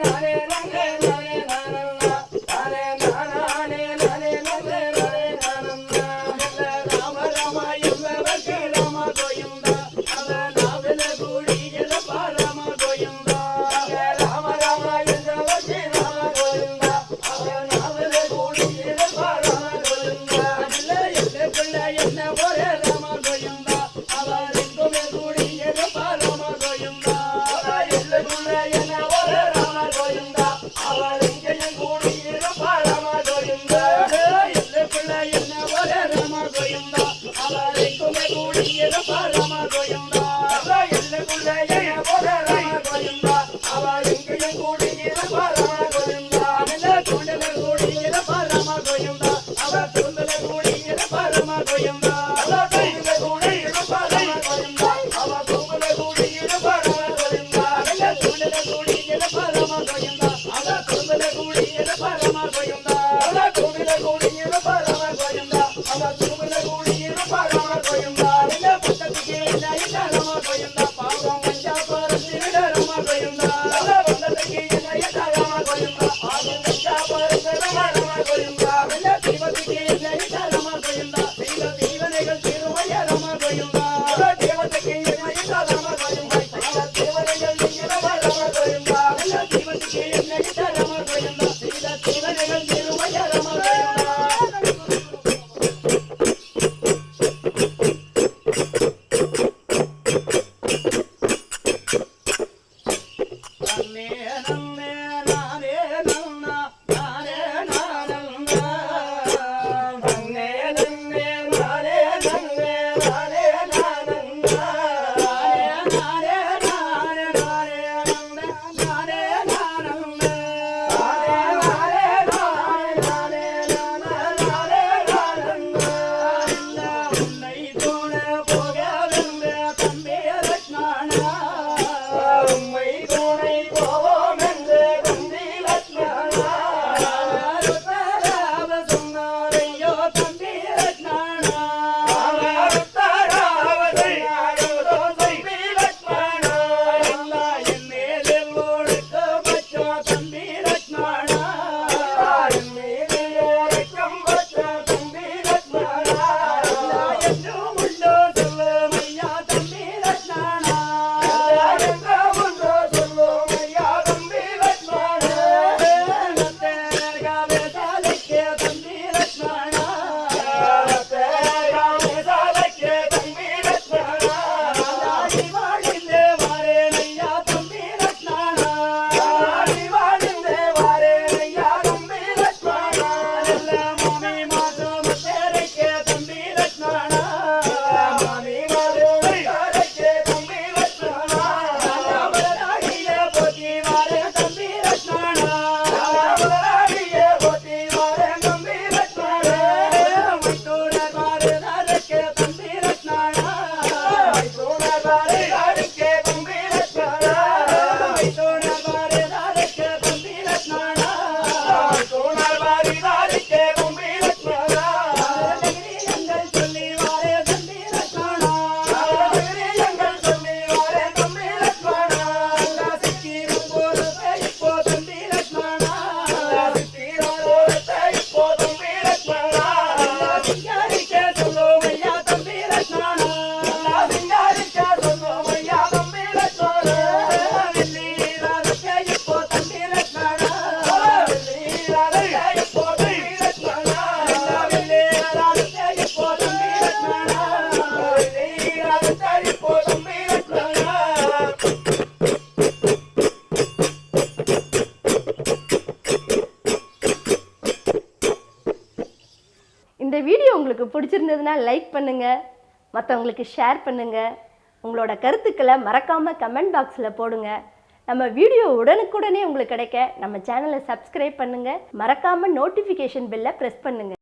నానే கோயந்தா அவ எங்கையும் கூடிய பரம கோயந்தா திருவயரம உங்களுக்கு பிடிச்சிருந்ததுன்னா லைக் பண்ணுங்கள் மற்றவங்களுக்கு ஷேர் பண்ணுங்கள் உங்களோட கருத்துக்களை மறக்காமல் கமெண்ட் பாக்ஸில் போடுங்க. நம்ம வீடியோ உடனுக்குடனே உங்களுக்கு கிடைக்க நம்ம சேனலை சப்ஸ்கிரைப் பண்ணுங்கள் மறக்காமல் நோட்டிஃபிகேஷன் பெல்லை ப்ரெஸ் பண்ணுங்கள்